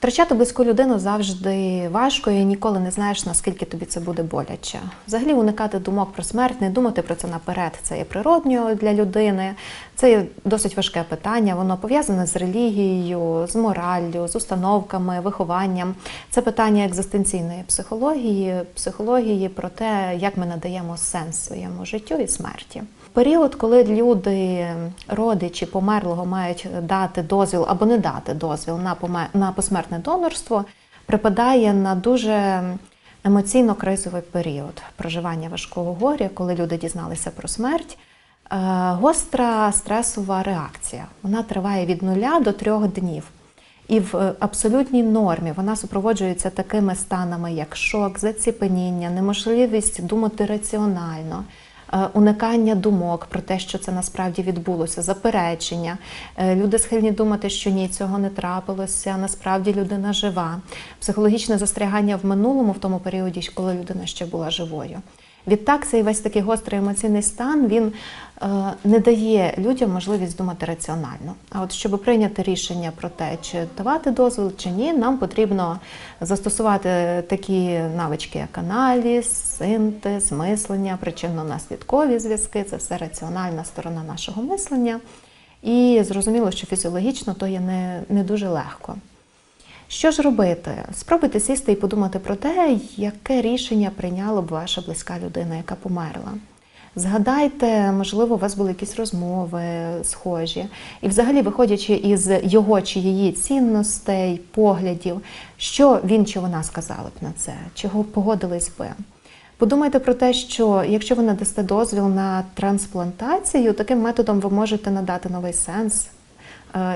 Втрачати близьку людину завжди важко і ніколи не знаєш, наскільки тобі це буде боляче. Взагалі уникати думок про смерть, не думати про це наперед. Це є природньо для людини. Це є досить важке питання. Воно пов'язане з релігією, з мораллю, з установками, вихованням. Це питання екзистенційної психології, психології про те, як ми надаємо сенс своєму життю і смерті. Період, коли люди, родичі померлого мають дати дозвіл або не дати дозвіл на поме- на посмертне донорство, припадає на дуже емоційно кризовий період проживання важкого горя, коли люди дізналися про смерть. Е, Гостра стресова реакція. Вона триває від нуля до трьох днів. І в е, абсолютній нормі вона супроводжується такими станами, як шок, заціпеніння, неможливість думати раціонально, уникання думок про те, що це насправді відбулося, заперечення. Е, Люди схильні думати, що ні, цього не трапилося. Насправді людина жива. Психологічне застрягання в минулому в тому періоді, коли людина ще була живою. Відтак, цей весь такий гострий емоційний стан він е, не дає людям можливість думати раціонально. А от щоб прийняти рішення про те, чи давати дозвіл чи ні, нам потрібно застосувати такі навички, як аналіз, синтез, мислення, причинно-наслідкові зв'язки це все раціональна сторона нашого мислення. І зрозуміло, що фізіологічно то є не, не дуже легко. Що ж робити? Спробуйте сісти і подумати про те, яке рішення прийняла б ваша близька людина, яка померла. Згадайте, можливо, у вас були якісь розмови схожі, і, взагалі, виходячи із його чи її цінностей, поглядів, що він чи вона сказали б на це, чого погодились би. Подумайте про те, що якщо ви надасте дозвіл на трансплантацію, таким методом ви можете надати новий сенс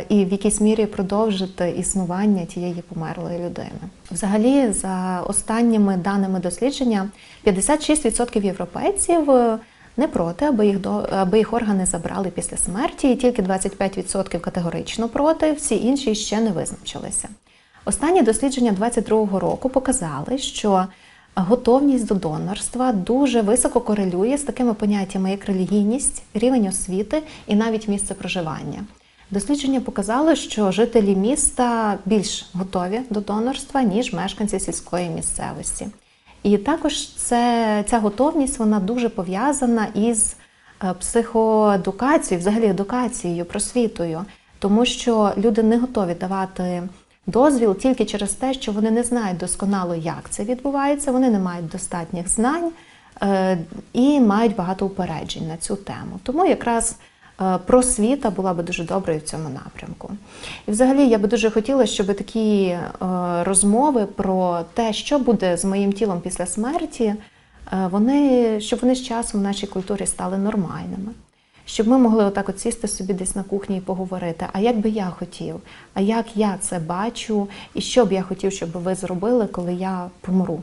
і в якійсь мірі продовжити існування тієї померлої людини. Взагалі, за останніми даними дослідження, 56% європейців е, не проти, аби їх до аби їх органи забрали після смерті, і тільки 25% категорично проти, всі інші ще не визначилися. Останні дослідження 2022 року показали, що готовність до донорства дуже високо корелює з такими поняттями, як релігійність, рівень освіти і навіть місце проживання. Дослідження показало, що жителі міста більш готові до донорства, ніж мешканці сільської місцевості. І також це, ця готовність вона дуже пов'язана із е, психоедукацією, взагалі едукацією, просвітою, тому що люди не готові давати дозвіл тільки через те, що вони не знають досконало, як це відбувається, вони не мають достатніх знань е, і мають багато упереджень на цю тему. Тому якраз просвіта була би дуже доброю в цьому напрямку. І взагалі я би дуже хотіла, щоб такі е, розмови про те, що буде з моїм тілом після смерті, е, вони, щоб вони з часом в нашій культурі стали нормальними. Щоб ми могли отак от сісти собі десь на кухні і поговорити, а як би я хотів, а як я це бачу, і що б я хотів, щоб ви зробили, коли я помру.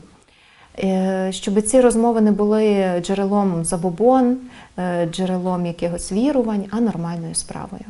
Е, Щоб ці розмови не були джерелом забобон, е, джерелом якихось вірувань, а нормальною справою.